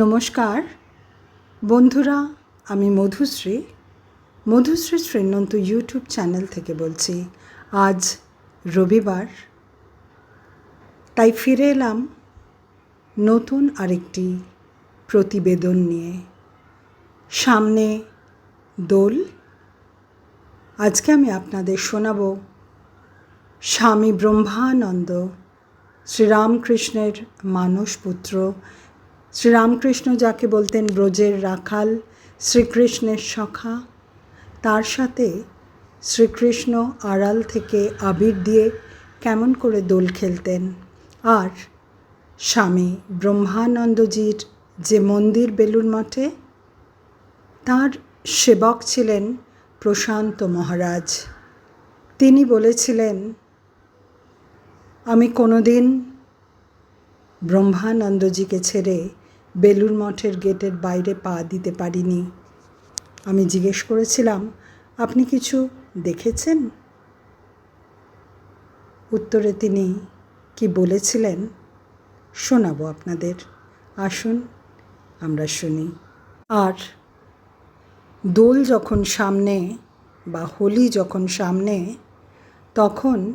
নমস্কার। বন্ধুরা, আমি মধুশ্রী। মধুশ্রী শ্রীনন্ত ইউটিউব চ্যানেল থেকে বলছি, আজ রবিবার। তাই ফিরে এলাম নতুন আরেকটি প্রতিবেদন নিয়ে। সামনে দোল। আজকে আমি আপনাদের শোনাব স্বামী ব্রহ্মানন্দ শ্রীরামকৃষ্ণের মানসপুত্র শ্রীরামকৃষ্ণ যাকে বলতেন ব্রজের রাখাল, শ্রীকৃষ্ণের সখা, তার সাথে শ্রীকৃষ্ণ আড়াল থেকে আবির দিয়ে কেমন করে দোল খেলতেন। আর স্বামী ব্রহ্মানন্দজির যে মন্দির বেলুর মঠে, তার সেবক ছিলেন প্রশান্ত মহারাজ। তিনি বলেছিলেন, আমি কোনোদিন ব্রহ্মানন্দজিকে ছেড়ে বেলুর মঠের গেটের বাইরে পা দিতে পারিনি। আমি জিজ্ঞেস করেছিলাম, আপনি কিছু দেখেছেন? উত্তরে তিনি, কি বলেছিলেন? শোনাবো আপনাদের। আসুন, আমরা শুনি। আর দোল যখন সামনে বা হোলি যখন সামনে, তখন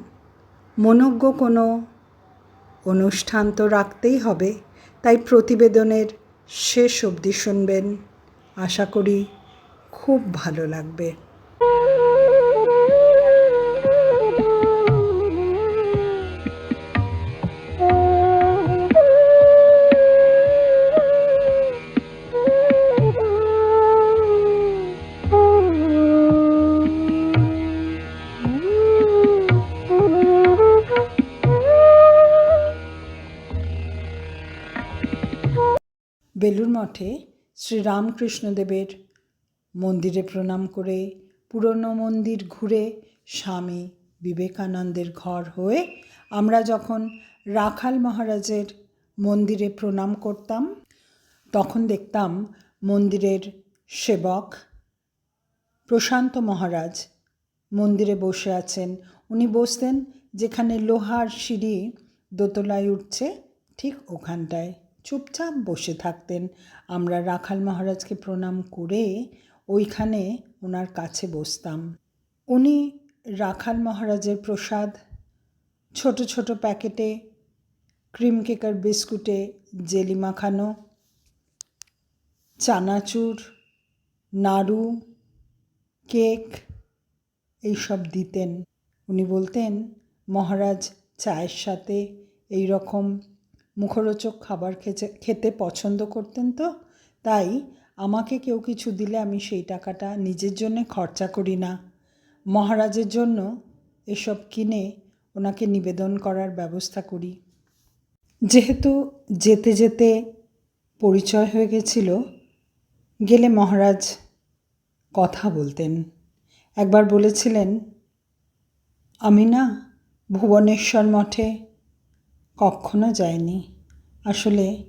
মনজ্ঞ কোনো অনুষ্ঠান তো রাখতেই হবে তাই প্রতিবেদনের শেষ অবধি শুনবেন। আশা করি খুব ভালো লাগবে। মঠে শ্রীরামকৃষ্ণদেবের মন্দিরে প্রণাম করে পুরনো মন্দির ঘুরে স্বামী বিবেকানন্দের ঘর হয়ে আমরা যখন রাখাল মহারাজের মন্দিরে প্রণাম করতাম, তখন দেখতাম মন্দিরের সেবক প্রশান্ত মহারাজ মন্দিরে বসে আছেন। উনি বসতেন যেখানে লোহার সিঁড়ি দোতলায় উঠছে, ঠিক ওখানটায়। চুপচাপ বসে থাকতেন। আমরা রাখাল মহারাজকে প্রণাম করে ওইখানে ওনার কাছে বসতাম। উনি রাখাল মহারাজের প্রসাদ, ছোট ছোট প্যাকেটে, ক্রিম কেকার বিস্কুটে, জেলি মাখানো, চানাচুর, নাড়ু, কেক, এইসব দিতেন। উনি বলতেন, মহারাজ, চায়ের সাথে এই রকম মুখরোচক খাবার খেতে খেতে পছন্দ করতেন তো? তাই আমাকে কেউ কিছু দিলে আমি সেই টাকাটা নিজের জন্যে খরচা করি না। মহারাজের জন্য এসব কিনে ওনাকে নিবেদন করার ব্যবস্থা করি। যেহেতু যেতে যেতে পরিচয় হয়ে গেছিল, গেলে মহারাজ কথা বলতেন। একবার বলেছিলেন, আমি না ভুবনেশ্বর মঠে কখনো যায়নি। আসলে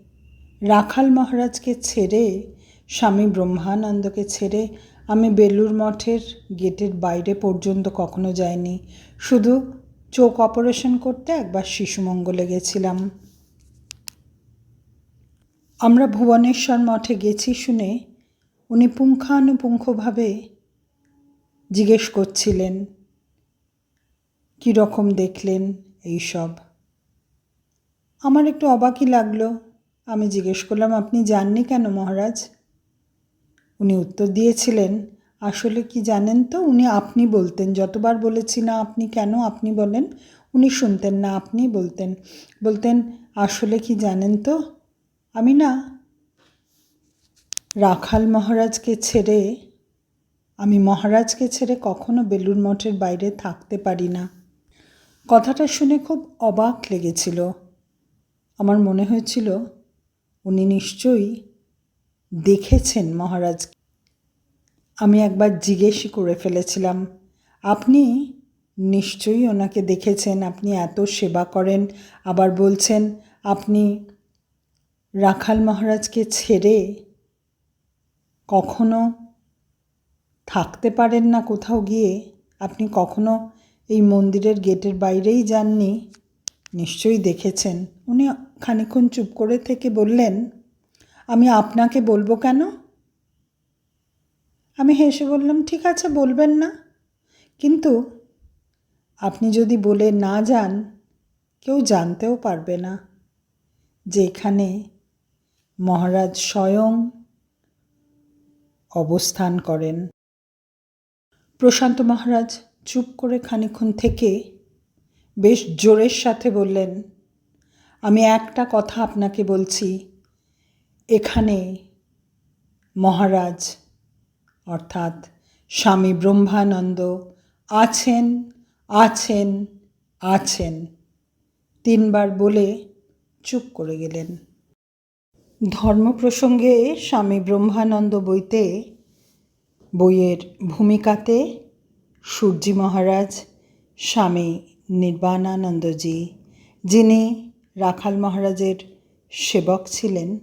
রাখাল মহারাজকে ছেড়ে, স্বামী ব্রহ্মানন্দকে ছেড়ে আমি বেলুর মঠের গেটের বাইরে পর্যন্ত কখনো যাইনি। শুধু চোখ অপারেশন করতে একবার শিশুমঙ্গলে গেছিলাম। আমরা ভুবনেশ্বর মঠে গেছি শুনে উনি পুঙ্খানুপুঙ্খভাবে জিজ্ঞেস করছিলেন কীরকম দেখলেন এই সব আমার একটু অবাকই লাগল। আমি জিজ্ঞেস করলাম, আপনি যাননি কেন মহারাজ? উনি উত্তর দিয়েছিলেন, আসলে কি জানেন তো, উনি আপনি বলতেন, যতবার বলেছি না আপনি কেন আপনি বলেন, উনি শুনতেন না আপনি বলতেন। বলতেন, আসলে কি জানেন তো, আমি না রাখাল মহারাজকে ছেড়ে, আমি মহারাজকে ছেড়ে কখনো বেলুর মঠের বাইরে থাকতে পারি না। কথাটা শুনে খুব অবাক লেগেছিল। আমার মনে হয়েছিল উনি নিশ্চয়ই দেখেছেন মহারাজ। আমি একবার জিজ্ঞেসই করে ফেলেছিলাম, আপনি নিশ্চয়ই ওনাকে দেখেছেন? আপনি এত সেবা করেন। আবার বলছেন, আপনি রাখাল মহারাজকে ছেড়ে কখনো থাকতে পারেন না কোথাও গিয়ে? আপনি কখনো এই মন্দিরের গেটের বাইরেই যাননি? নিশ্চয়ই দেখেছেন। উনি খানিক্ষণ চুপ করে থেকে বললেন, আমি আপনাকে বলব কেন? আমি হেসে বললাম, ঠিক আছে, বলবেন না। কিন্তু আপনি যদি বলে না যান, কেউ জানতেও পারবে না যে এখানে মহারাজ স্বয়ং অবস্থান করেন। প্রশান্ত মহারাজ চুপ করে খানিক্ষণ থেকে বেশ জোরের সাথে বললেন, আমি একটা কথা আপনাকে বলছি। এখানে মহারাজ, অর্থাৎ স্বামী ব্রহ্মানন্দ আছেন আছেন আছেন। তিনবার বলে চুপ করে গেলেন। ধর্ম প্রসঙ্গে স্বামী ব্রহ্মানন্দ বইতে বইয়ের ভূমিকাতে সূর্যি মহারাজ স্বামী নির্বাণানন্দজি যিনি রাখাল মহারাজের সেবক ছিলেন,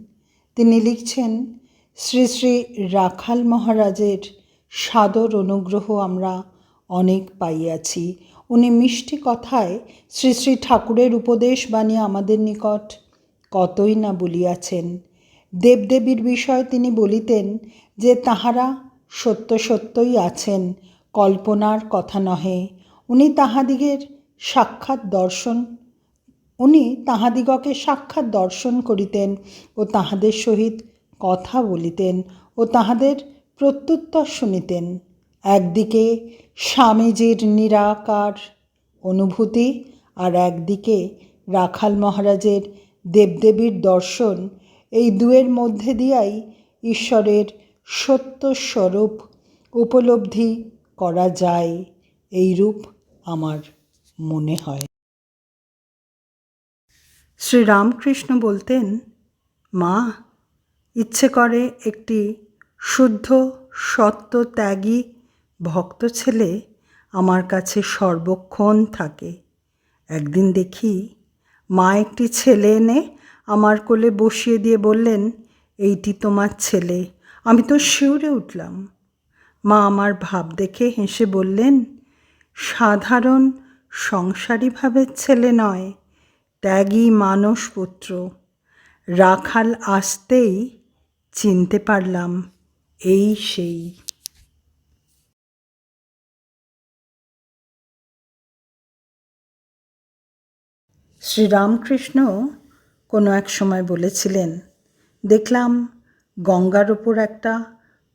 তিনি লিখছেন, শ্রী শ্রী রাখাল মহারাজের সাদর অনুগ্রহ আমরা অনেক পাইয়াছি। উনি মিষ্টি কথায় শ্রী শ্রী ঠাকুরের উপদেশ বাণী আমাদের নিকট কতই না বলিয়াছেন। দেবদেবীর বিষয়ে তিনি বলিতেন যে তাহারা সত্য সত্যই আছেন, কল্পনার কথা নহে। উনি তাহাদিগের সাক্ষাৎ দর্শন। উনি তাহাদিগকে সাক্ষাৎ দর্শন করিতেন ও তাহাদের সহিত কথা বলিতেন ও তাহাদের প্রত্যুত্তর শুনিতেন। একদিকে স্বামীজির নিরাকার অনুভূতি আর একদিকে রাখাল মহারাজের দেবদেবীর দর্শন এই দুয়ের মধ্যে দিয়াই ঈশ্বরের সত্য স্বরূপ উপলব্ধি করা যায় এই রূপ আমার। মনে হয়। শ্রীরামকৃষ্ণ বলতেন, মা, ইচ্ছে করে একটি শুদ্ধ, সত্য, ত্যাগী ভক্ত ছেলে আমার কাছে সর্বক্ষণ থাকে। একদিন দেখি মা একটি ছেলে এনে আমার কোলে বসিয়ে দিয়ে বললেন, এইটি তোমার ছেলে। আমি তো শিউরে উঠলাম মা আমার ভাব দেখে হেসে বললেন, সাধারণ সংসারী ভাবের ছেলে নয়, ত্যাগী মানসপুত্র। রাখাল আসতেই চিনতে পারলাম এই সেই। শ্রীরামকৃষ্ণ কোনো এক সময় বলেছিলেন, দেখলাম গঙ্গার ওপর একটা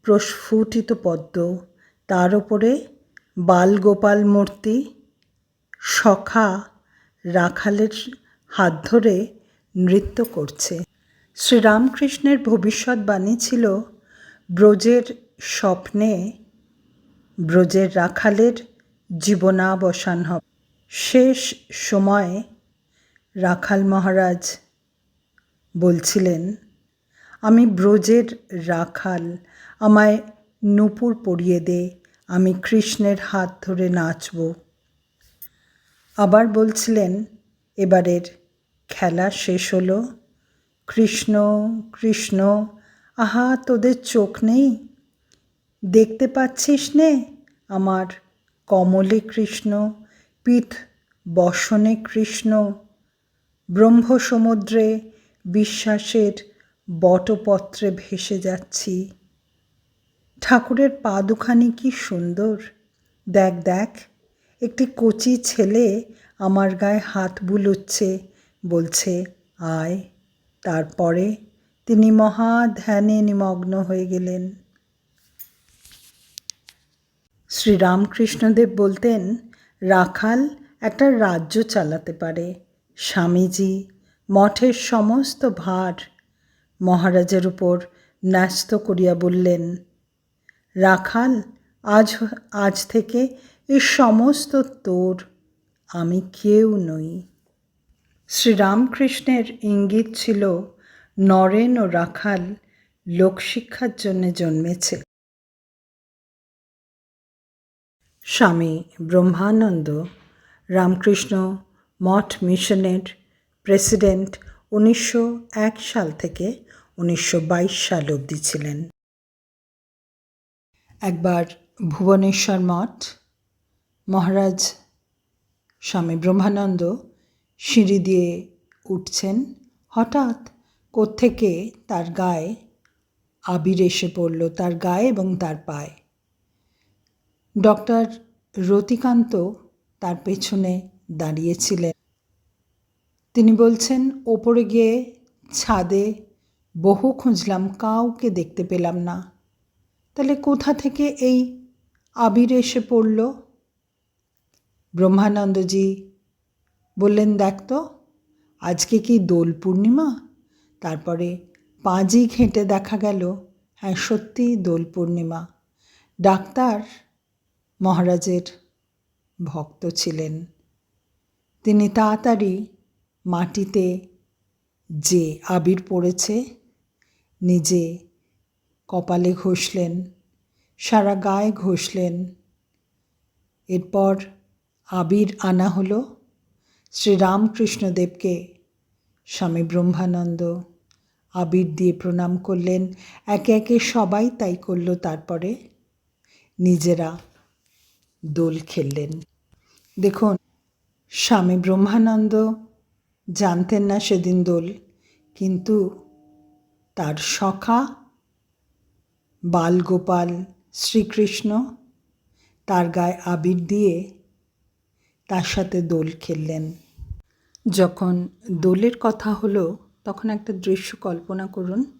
প্রস্ফুটিত পদ্ম, তার ওপরে বালগোপাল মূর্তি সখা রাখালের হাত ধরে নৃত্য করছে। শ্রীরামকৃষ্ণের ভবিষ্যৎবাণী ছিল, ব্রজের স্বপ্নে ব্রজের রাখালের জীবনাবসান হবে। শেষ সময়ে রাখাল মহারাজ বলছিলেন, আমি ব্রজের রাখাল, আমায় নূপুর পরিয়ে দে, আমি কৃষ্ণের হাত ধরে নাচব। আবার বলছিলেন, এবারের খেলা শেষ হলো। কৃষ্ণ কৃষ্ণ, আহা, তোদের চোখ নেই? দেখতে পাচ্ছিস নে আমার কমলে কৃষ্ণ, পিঠ বসনে কৃষ্ণ। ব্রহ্মসমুদ্রে বিশ্বাসের বটপত্রে ভেসে যাচ্ছি। ঠাকুরের পা দুখানি কি সুন্দর। দেখ দেখ একটি কচি ছেলে আমার গায়ে হাত বুলোচ্ছে, বলছে, আয়। তারপরে তিনি মহা ধ্যানে নিমগ্ন হয়ে গেলেন। শ্রীরামকৃষ্ণদেব বলতেন, রাখাল একটা রাজ্য চালাতে পারে, স্বামীজি, মঠের সমস্ত ভার। মহারাজের উপর ন্যস্ত করিয়া বললেন, রাখাল, আজ আজ থেকে এ সমস্ত তোর আমি কেউ নই। শ্রীরামকৃষ্ণের ইঙ্গিত ছিল, নরেন ও রাখাল লোকশিক্ষার জন্য জন্মেছে। স্বামী ব্রহ্মানন্দ, রামকৃষ্ণ মঠ মিশনের প্রেসিডেন্ট উনিশশো এক সাল থেকে উনিশশো বাইশ সাল অবধি ছিলেন। একবার ভুবনেশ্বর মঠ মহারাজ স্বামী ব্রহ্মানন্দ সিঁড়ি দিয়ে উঠছেন। হঠাৎ কোত্থেকে তার গায়ে আবির এসে পড়ল, তার গায়ে এবং তার পায়ে। ডক্টর রতিকান্ত তার পেছনে দাঁড়িয়েছিলেন। তিনি বলছেন, ওপরে গিয়ে ছাদে বহু খুঁজলাম, কাউকে দেখতে পেলাম না। তাহলে কোথা থেকে এই আবির এসে পড়ল? ব্রহ্মানন্দজি বললেন, দেখ তো, আজকে কি দোল পূর্ণিমা? তারপরে পাঁজি ঘেঁটে দেখা গেল হ্যাঁ সত্যিই দোল পূর্ণিমা। ডাক্তার মহারাজের ভক্ত ছিলেন। তিনি তাড়াতাড়ি মাটিতে যে আবির পড়েছে, নিজে কপালে ঘষলেন, সারা গায়ে ঘষলেন। এরপর আবির আনা হলো। শ্রীরামকৃষ্ণদেবকে স্বামী ব্রহ্মানন্দ আবির দিয়ে প্রণাম করলেন। একে একে সবাই তাই করল। তারপরে নিজেরা দোল খেললেন। দেখুন, স্বামী ব্রহ্মানন্দ জানতেন না সেদিন দোল, কিন্তু তার সখা বালগোপাল শ্রীকৃষ্ণ তার গায়ে আবির দিয়ে তার সাথে দোল খেললেন। যখন দোলের কথা হলো, তখন একটা দৃশ্য কল্পনা করুন।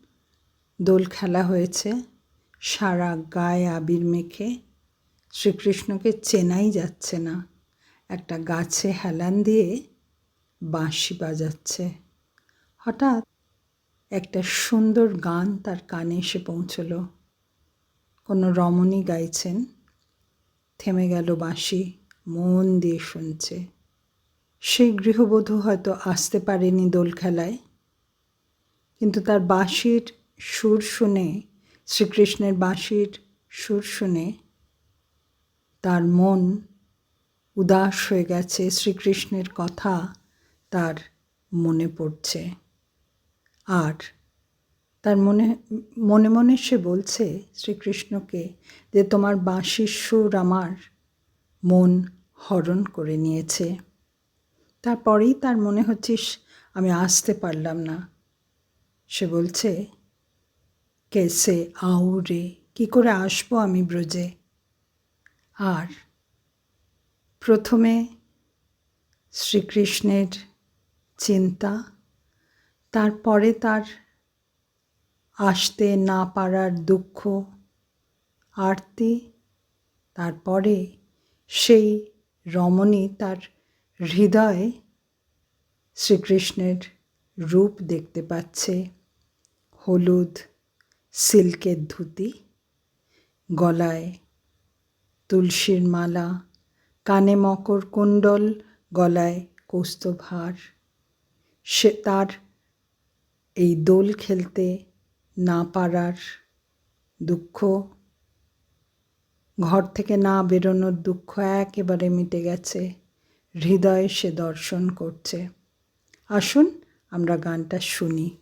দোল খেলা হয়েছে, সারা গায়ে আবির মেখে। শ্রীকৃষ্ণকে চেনাই যাচ্ছে না। একটা গাছে হেলান দিয়ে বাঁশি বাজাচ্ছে। হঠাৎ একটা সুন্দর গান তার কানে এসে পৌঁছল। কোনো রমণী গাইছেন। থেমে গেল বাঁশি। মন দিয়ে শুনছে। সেই গৃহবধূ হয়তো আসতে পারেনি দোল খেলায়। কিন্তু তার বাঁশির সুর শুনে, শ্রীকৃষ্ণের বাঁশির সুর শুনে তার মন উদাস হয়ে গেছে, শ্রীকৃষ্ণের কথা তার মনে পড়ছে। আর তার মনে মনে মনে সে বলছে শ্রীকৃষ্ণকে যে তোমার বাঁশির সুর আমার মন হরণ করে নিয়েছে। তারপরেই তার মনে হচ্ছে আমি আসতে পারলাম না। সে বলছে, কেসে আউরে কি করে আসব আমি ব্রজে? আর প্রথমে শ্রীকৃষ্ণের চিন্তা, তারপরে তার আসতে না পারার দুঃখ, আরতি, তারপরে সেই রমণী তার হৃদয়ে শ্রীকৃষ্ণের রূপ দেখতে পাচ্ছে। হলুদ সিল্কের ধুতি, গলায় তুলসীর মালা, কানে মকর কুণ্ডল, গলায় কৌস্তভার। সে তার এই দোল খেলতে না পারার দুঃখ ঘর থেকে না বেরোনোর দুঃখ একেবারে মিটে গেছে। হৃদয়ে সে দর্শন করছে। আসুন আমরা গানটা শুনি।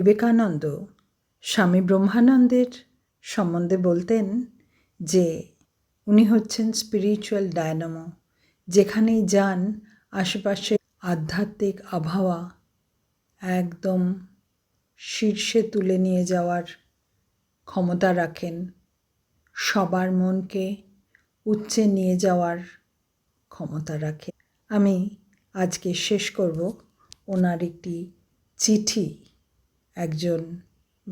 বিবেকানন্দ। স্বামী ব্রহ্মানন্দের সম্বন্ধে বলতেন যে, উনি হচ্ছেন স্পিরিচুয়াল ডায়নামো যেখানেই যান, আশেপাশে আধ্যাত্মিক আবহাওয়া একদম শীর্ষে তুলে নিয়ে যাওয়ার ক্ষমতা রাখেন। সবার মনকে উচ্চে নিয়ে যাওয়ার ক্ষমতা রাখে। আমি আজকে শেষ করব ওনার একটি চিঠি। একজন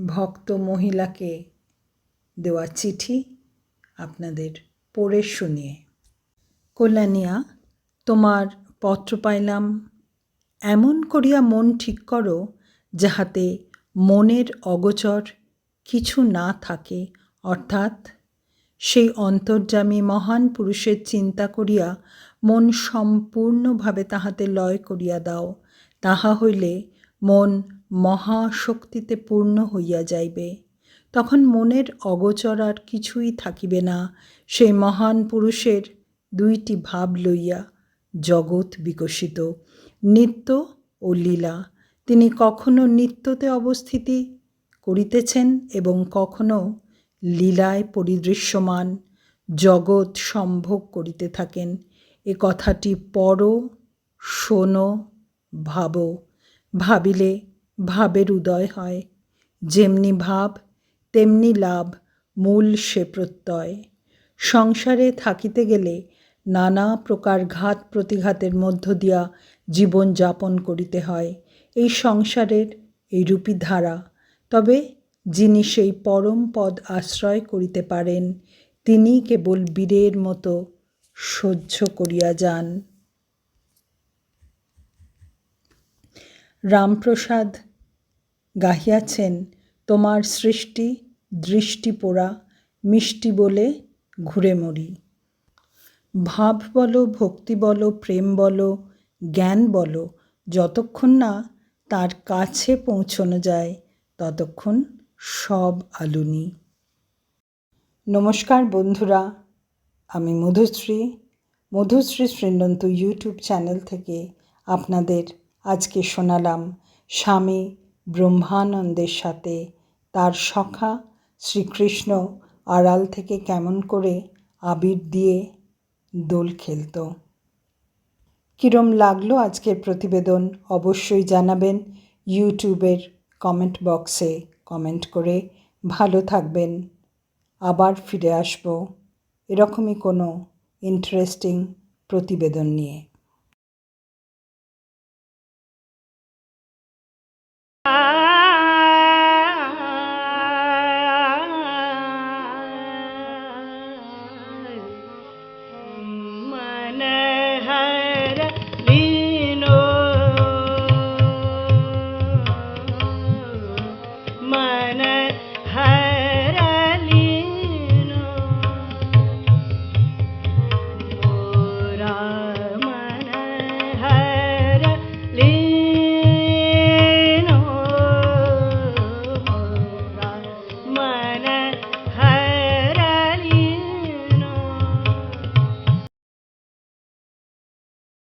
ভক্ত মহিলাকে দেওয়া চিঠি আপনাদের পড়ে শুনিয়ে। কল্যাণিয়া, তোমার পত্র পাইলাম। এমন করিয়া মন ঠিক করো যাহাতে মনের অগোচর কিছু না থাকে। অর্থাৎ সেই অন্তর্যামী মহান পুরুষের চিন্তা করিয়া মন সম্পূর্ণভাবে তাহাতে লয় করিয়া দাও। তাহা হইলে মন মহাশক্তিতে পূর্ণ হইয়া যাইবে। তখন মনের অগোচর আর কিছুই থাকিবে না। সেই মহান পুরুষের দুইটি ভাব লইয়া জগৎ বিকশিত, নিত্য ও লীলা। তিনি কখনো নিত্যতে অবস্থিতি করিতেছেন এবং কখনো লীলায় পরিদৃশ্যমান জগৎ সম্ভোগ করিতে থাকেন। এ কথাটি পড়ো শোনো, ভাবো, ভাবিলে ভাবের উদয় হয়। যেমনি ভাব, তেমনি লাভ, মূল সে প্রত্যয়। সংসারে থাকিতে গেলে নানা প্রকার ঘাত প্রতিঘাতের মধ্য দিয়া জীবন যাপন করিতে হয়। এই সংসারের এইরূপী ধারা। তবে যিনি সেই পরম পদ আশ্রয় করিতে পারেন, তিনি কেবল বীরের মতো সহ্য করিয়া যান। রামপ্রসাদ গাহিয়াছেন, তোমার সৃষ্টি দৃষ্টি পোড়া, মিষ্টি বলে ঘুরে মরি। ভাব বলো, ভক্তি বলো, প্রেম বলো, জ্ঞান বলো, যতক্ষণ না তার কাছে পৌঁছনো যায়, ততক্ষণ সব আলুনি। নমস্কার বন্ধুরা, আমি মধুশ্রী। মধুশ্রী শ্রীনন্ত ইউটিউব চ্যানেল থেকে আপনাদের আজকে শোনালাম স্বামী ব্রহ্মানন্দের সাথে তার সখা শ্রীকৃষ্ণ আড়াল থেকে কেমন করে আবির দিয়ে দোল খেলতো। কীরম লাগল আজকের প্রতিবেদন অবশ্যই জানাবেন ইউটিউবের কমেন্ট বক্সে। কমেন্ট করে ভালো থাকবেন। আবার ফিরে আসব এরকমই কোনো ইন্টারেস্টিং প্রতিবেদন নিয়ে। I